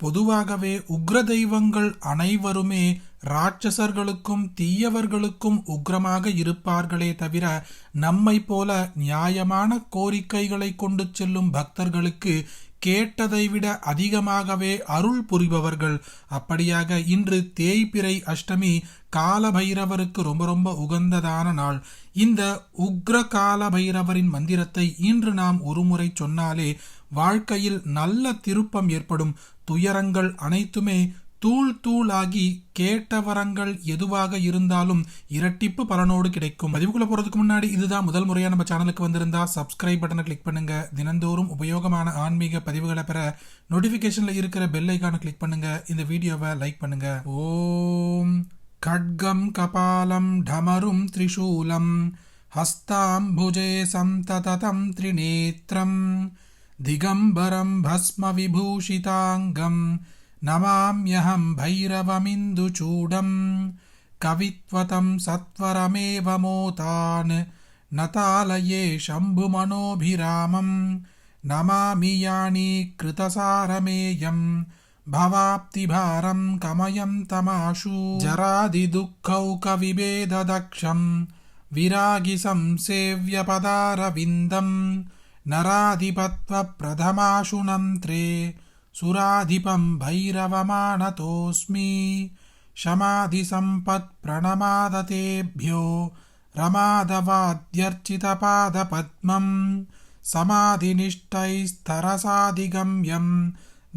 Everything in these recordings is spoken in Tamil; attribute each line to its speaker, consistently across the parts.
Speaker 1: பொதுவாகவே உக்ர தெய்வங்கள் அனைவருமே ராட்சசர்களுக்கும் தீயவர்களுக்கும் உக்ரமாக இருப்பார்களே தவிர நம்மை போல நியாயமான கோரிக்கைகளை கொண்டு செல்லும் பக்தர்களுக்கு கேட்டதை விட அதிகமாகவே அருள் புரிபவர்கள். அப்படியாக இன்று தேய்பிறை அஷ்டமி கால பைரவருக்கு ரொம்ப ரொம்ப உகந்ததான நாள். இந்த உக்ர கால பைரவரின் மந்திரத்தை இன்று நாம் ஒருமுறை சொன்னாலே வாழ்க்கையில் நல்ல திருப்பம் ஏற்படும் துயரங்கள் அனைத்துமே தூள் தூளாகி கேட்ட வரங்கள் எதுவாக இருந்தாலும் இரட்டிப்பு பலனோடு கிடைக்கும் பதிவுக்குள்ள போறதுக்கு முன்னாடி இதுதான் முதல் முறையா நம்ம சேனலுக்கு வந்திருந்தா சப்ஸ்கிரைப் பட்டனை கிளிக் பண்ணுங்க தினந்தோறும் உபயோகமான ஆன்மீக பதிவுகளை பெற நோட்டிபிகேஷன்ல இருக்கிற பெல் ஐக்கானை கிளிக் பண்ணுங்க இந்த வீடியோவை லைக் பண்ணுங்க ஓம் खड्गं कपालं ढमरुं त्रिशूलं हस्ताम्बुजे सन्ततं त्रिनेत्रं दिगम्बरं भस्मविभूषिताङ्गं नमाम्यहं भैरवमिन्दुचूडं कवित्वतं सत्वरमेव मोतान् नतालये शम्भुमनोभिरामं नमामि यानीकृतसारमेयम् भवाप्तिभारं कमयं तमाशु जरादिदुःखौकविभेददक्षं विरागिसंसेव्यपदारविन्दं नराधिपत्वप्रथमाशुनन्त्रे सुराधिपं भैरवमानतोऽस्मि शमाधिसम्पत्प्रणमादतेभ्यो रमादवाद्यर्चितपादपद्मम् समाधिनिष्ठैस्तरसादिगम्यम्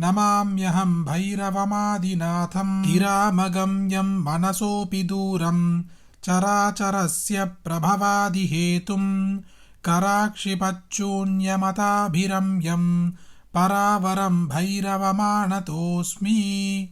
Speaker 1: नमाम्यहं भैरवमादिनाथं गिरामगम्यं मनसोऽपि दूरं चराचरस्य प्रभवादिहेतुं கராக்ஷிபச்சூன்யமதாபிரம்யம் பராவரம் பைரவமானதோஸ்மி.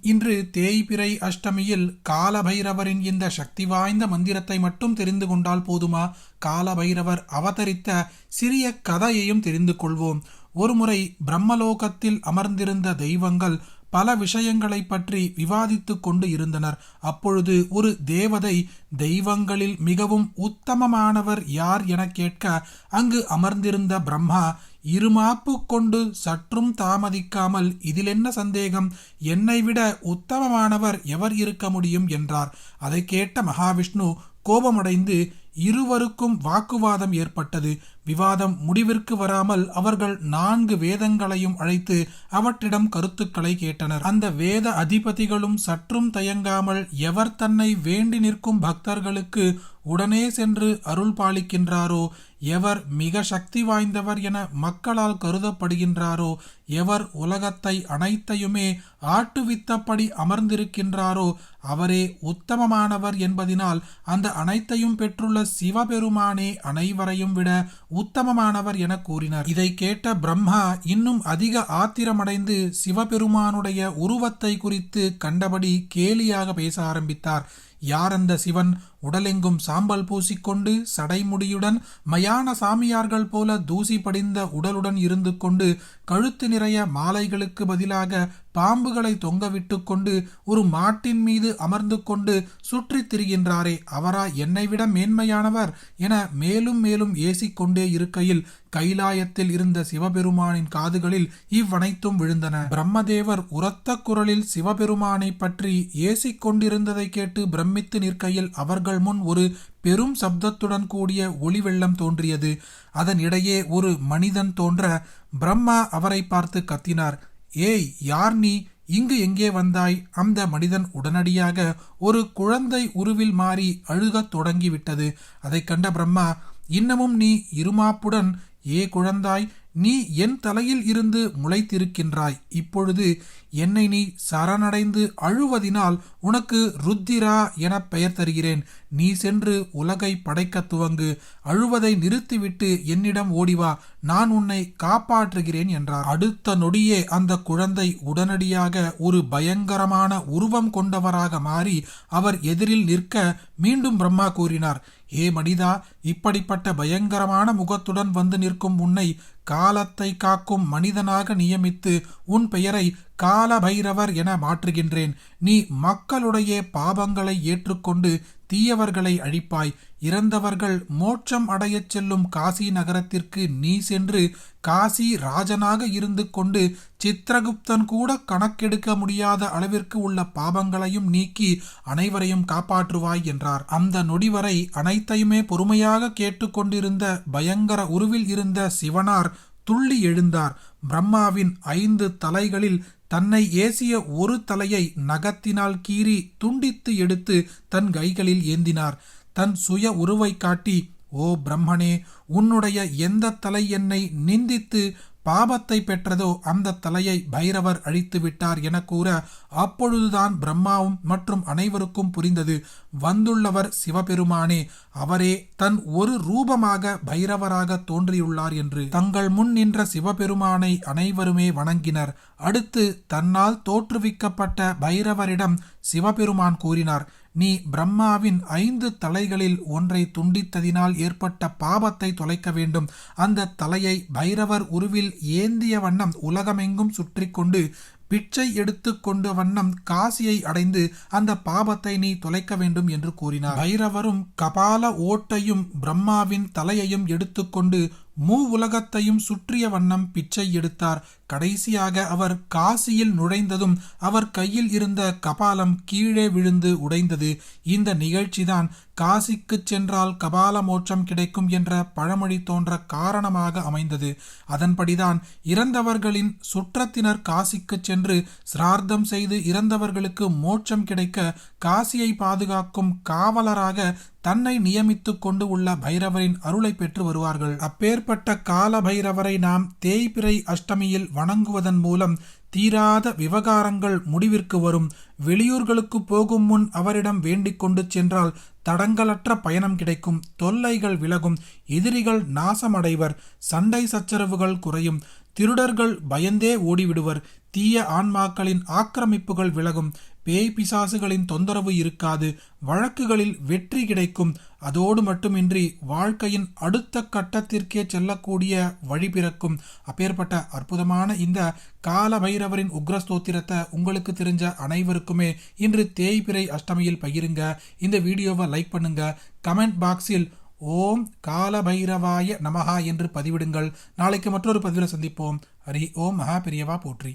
Speaker 1: இன்று தேய்பிறை அஷ்டமியில் காலபைரவரின் இந்த சக்தி வாய்ந்த மந்திரத்தை மட்டும் தெரிந்து கொண்டால் போதுமா? காலபைரவர் அவதரித்த சிறிய கதையையும் தெரிந்து கொள்வோம். ஒருமுறை பிரம்மலோகத்தில் அமர்ந்திருந்த தெய்வங்கள் பல விஷயங்களை பற்றி விவாதித்துக் கொண்டு இருந்தனர். அப்பொழுது ஒரு தேவதை தெய்வங்களில் மிகவும் உத்தமமானவர் யார் என கேட்க அங்கு அமர்ந்திருந்த பிரம்மா இருமாப்பு கொண்டு சற்றும் தாமதிக்காமல் இதில் என்ன சந்தேகம்? என்னை விட உத்தமமானவர் எவர் இருக்க முடியும்? என்றார். அதை கேட்ட மகாவிஷ்ணு கோபமடைந்து இருவருக்கும் வாக்குவாதம் ஏற்பட்டது. விவாதம் முடிவிற்கு வராமல் அவர்கள் நான்கு வேதங்களையும் அழைத்து அவற்றிடம் கருத்துக்களை கேட்டனர். அந்த வேத அதிபதிகளும் சற்றும் தயங்காமல் எவர் தன்னை வேண்டி நிற்கும் பக்தர்களுக்கு உடனே சென்று அருள் பாலிக்கின்றாரோ? எவர் மிக சக்தி வாய்ந்தவர் என மக்களால் கருதப்படுகின்றாரோ? எவர் உலகத்தை அனைத்தையுமே ஆட்டுவித்தபடி அமர்ந்திருக்கின்றாரோ அவரே உத்தமமானவர் என்பதினால் அந்த அனைத்தையும் பெற்றுள்ள சிவபெருமானே அனைவரையும் விட உத்தமமானவர் என கூறினார். இதை கேட்ட பிரம்மா இன்னும் அதிக ஆத்திரமடைந்து சிவபெருமானுடைய உருவத்தை குறித்து கண்டபடி கேலியாக பேச ஆரம்பித்தார். யார் அந்த சிவன் உடலெங்கும் சாம்பல் பூசிக்கொண்டு சடைமுடியுடன் மயான சாமியார்கள் போல தூசி படிந்த உடலுடன் இருந்து கொண்டு கழுத்து நிறைய மாலைகளுக்கு பதிலாக பாம்புகளை தொங்கவிட்டு கொண்டு ஒரு மாட்டின் மீது அமர்ந்து கொண்டு சுற்றித் திரிகின்றாரே அவரா என்னைவிட மேன்மையானவர் என மேலும் மேலும் ஏசிக்கொண்டே இருக்கையில் கைலாயத்தில் இருந்த சிவபெருமானின் காதுகளில் இவ்வனைத்தும் விழுந்தன. பிரம்மதேவர் உரத்த குரலில் சிவபெருமானை பற்றி ஏசிக்கொண்டிருந்ததை கேட்டு பிரமித்து நிற்கையில் அவர்கள் அவர்கள் முன் ஒரு பெரும் சப்தத்துடன் கூடிய ஒளி வெள்ளம் தோன்றியது. அதன் இடையே ஒரு மனிதன் தோன்ற பிரம்மா அவரை பார்த்து கத்தினார். ஏய் யார் நீ? இங்கு எங்கே வந்தாய்? அந்த மனிதன் உடனடியாக ஒரு குழந்தை உருவில் மாறி அழுகத் தொடங்கிவிட்டது. அதை கண்ட பிரம்மா இன்னமும் நீ இருமாப்புடன் ஏ குழந்தாய் நீ என் தலையில் இருந்து முளைத்திருக்கின்றாய். இப்பொழுது என்னை நீ சரணடைந்து அழுவதினால் உனக்கு ருத்திரா என பெயர் தருகிறேன். நீ சென்று உலகை படைக்க துவங்கு. அழுவதை நிறுத்திவிட்டு என்னிடம் ஓடிவா நான் உன்னை காப்பாற்றுகிறேன் என்றார். அடுத்த நொடியே அந்த குழந்தை உடனடியாக ஒரு பயங்கரமான உருவம் கொண்டவராக மாறி அவர் எதிரில் நிற்க மீண்டும் பிரம்மா கூறினார். ஏ மனிதா இப்படிப்பட்ட பயங்கரமான முகத்துடன் வந்து நிற்கும் உன்னை காலத்தை காக்கும் மனிதனாக நியமித்து உன் பெயரை கால பைரவர் என மாற்றுகின்றேன். நீ மக்களுடைய பாவங்களை ஏற்றுக்கொண்டு தீயவர்களை அழிப்பாய். இறந்தவர்கள் மோட்சம் அடையச் செல்லும் காசி நகரத்திற்கு நீ சென்று காசி ராஜனாக இருந்து கொண்டு சித்திரகுப்தன் கூட கணக்கெடுக்க முடியாத அளவிற்கு உள்ள பாவங்களையும் நீக்கி அனைவரையும் காப்பாற்றுவாய் என்றார். அந்த நொடிவரை அனைத்தையுமே பொறுமையாக கேட்டுக்கொண்டிருந்த பயங்கர உருவில் இருந்த சிவனார் துள்ளி எழுந்தார். பிரம்மாவின் ஐந்து தலைகளில் தன்னை ஏசிய ஒரு தலையை நகத்தினால் கீறி துண்டித்து எடுத்து தன் கைகளில் ஏந்தினார். தன் சுய உருவை காட்டி ஓ பிரம்மனே உன்னுடைய எந்த தலை என்னை நிந்தித்து பாபத்தை பெற்றதோ அந்த தலையை பைரவர் அழித்து விட்டார் என கூற அப்பொழுதுதான் பிரம்மாவும் மற்றும் அனைவருக்கும் புரிந்தது. வந்துள்ளவர் சிவபெருமானே அவரே தன் ஒரு ரூபமாக பைரவராக தோன்றியுள்ளார் என்று. தங்கள் முன் நின்ற சிவபெருமானை அனைவருமே வணங்கினர். அடுத்து தன்னால் தோற்றுவிக்கப்பட்ட பைரவரிடம் சிவபெருமான் கூறினார். நீ பிரம்மாவின் ஐந்து தலைகளில் ஒன்றை துண்டித்ததினால் ஏற்பட்ட பாபத்தை தொலைக்க வேண்டும். அந்த தலையை பைரவர் உருவில் ஏந்திய வண்ணம் உலகமெங்கும் சுற்றி கொண்டு பிச்சை எடுத்து கொண்ட வண்ணம் காசியை அடைந்து அந்த பாபத்தை நீ தொலைக்க வேண்டும் என்று கூறினார். பைரவரும் கபால ஓட்டையும் பிரம்மாவின் தலையையும் எடுத்துக்கொண்டு மூ உலகத்தையும் சுற்றிய வண்ணம் பிச்சை எடுத்தார். கடைசியாக அவர் காசியில் நுழைந்ததும் அவர் கையில் இருந்த கபாலம் கீழே விழுந்து உடைந்தது. இந்த நிகழ்ச்சிதான் காசிக்கு சென்றால் கபால மோட்சம் கிடைக்கும் என்ற பழமொழி தோன்ற காரணமாக அமைந்தது. அதன்படிதான் இறந்தவர்களின் சுற்றத்தினர் காசிக்கு சென்று சிரார்த்தம் செய்து இறந்தவர்களுக்கு மோட்சம் கிடைக்க காசியை பாதுகாக்கும் காவலராக தன்னை நியமித்துக் கொண்டு உள்ள பைரவரின் அருளை பெற்று வருவார்கள். அப்பேற்பட்ட கால பைரவரை நாம் தேய்பிரை அஷ்டமியில் வணங்குவதன் மூலம் தீராத விவகாரங்கள் முடிவிற்கு வரும். வெளியூர்களுக்கு போகும் முன் அவரிடம் வேண்டிக் கொண்டு சென்றால் தடங்களற்ற பயணம் கிடைக்கும். தொல்லைகள் விலகும். எதிரிகள் நாசமடைவர். சண்டை சச்சரவுகள் குறையும். திருடர்கள் பயந்தே ஓடிவிடுவர். தீய ஆன்மாக்களின் ஆக்கிரமிப்புகள் விலகும். பேய் பிசாசுகளின் தொந்தரவு இருக்காது வழக்குகளில் வெற்றி கிடைக்கும். அதோடு மட்டுமின்றி வாழ்க்கையின் அடுத்த கட்டத்திற்கே செல்லக்கூடிய வழி பிறக்கும். அப்பேற்பட்ட அற்புதமான இந்த கால பைரவரின் உக்ரஸ்தோத்திரத்தை உங்களுக்கு தெரிஞ்ச அனைவருக்குமே இன்று தேய்பிறை அஷ்டமியில் பகிருங்க. இந்த வீடியோவை லைக் பண்ணுங்க. கமெண்ட் பாக்ஸில் ஓம் கால பைரவாய நமகா என்று பதிவிடுங்கள். நாளைக்கு மற்றொரு பதிவில் சந்திப்போம். ஹரி ஓம் மகா பெரியவா போற்றி.